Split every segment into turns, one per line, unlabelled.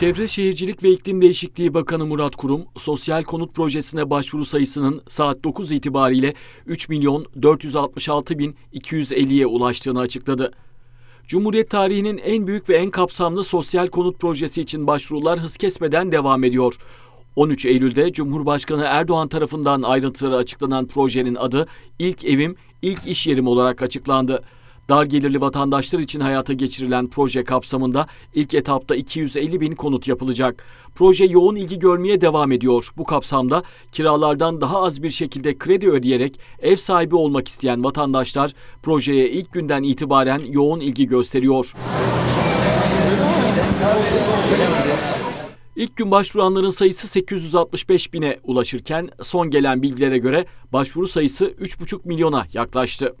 Çevre Şehircilik ve İklim Değişikliği Bakanı Murat Kurum, sosyal konut projesine başvuru sayısının saat 9 itibariyle 3 milyon 466 bin 250'ye ulaştığını açıkladı. Cumhuriyet tarihinin en büyük ve en kapsamlı sosyal konut projesi için başvurular hız kesmeden devam ediyor. 13 Eylül'de Cumhurbaşkanı Erdoğan tarafından ayrıntıları açıklanan projenin adı İlk Evim, İlk İş Yerim olarak açıklandı. Dar gelirli vatandaşlar için hayata geçirilen proje kapsamında ilk etapta 250 bin konut yapılacak. Proje yoğun ilgi görmeye devam ediyor. Bu kapsamda kiralardan daha az bir şekilde kredi ödeyerek ev sahibi olmak isteyen vatandaşlar projeye ilk günden itibaren yoğun ilgi gösteriyor. İlk gün başvuranların sayısı 865 bine ulaşırken son gelen bilgilere göre başvuru sayısı 3,5 milyona yaklaştı.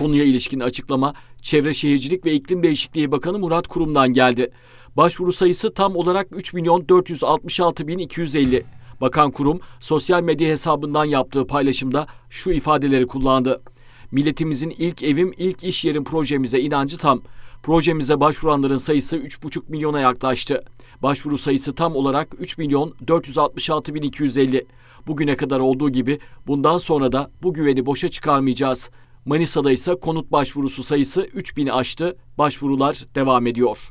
Konuya ilişkin açıklama Çevre Şehircilik ve İklim Değişikliği Bakanı Murat Kurum'dan geldi. Başvuru sayısı tam olarak 3 milyon 466 bin 250. Bakan Kurum sosyal medya hesabından yaptığı paylaşımda şu ifadeleri kullandı. Milletimizin ilk evim ilk iş yerim projemize inancı tam. Projemize başvuranların sayısı 3,5 milyona yaklaştı. Başvuru sayısı tam olarak 3 milyon 466 bin 250. Bugüne kadar olduğu gibi bundan sonra da bu güveni boşa çıkarmayacağız. Manisa'da ise konut başvurusu sayısı 3000'i aştı. Başvurular devam ediyor.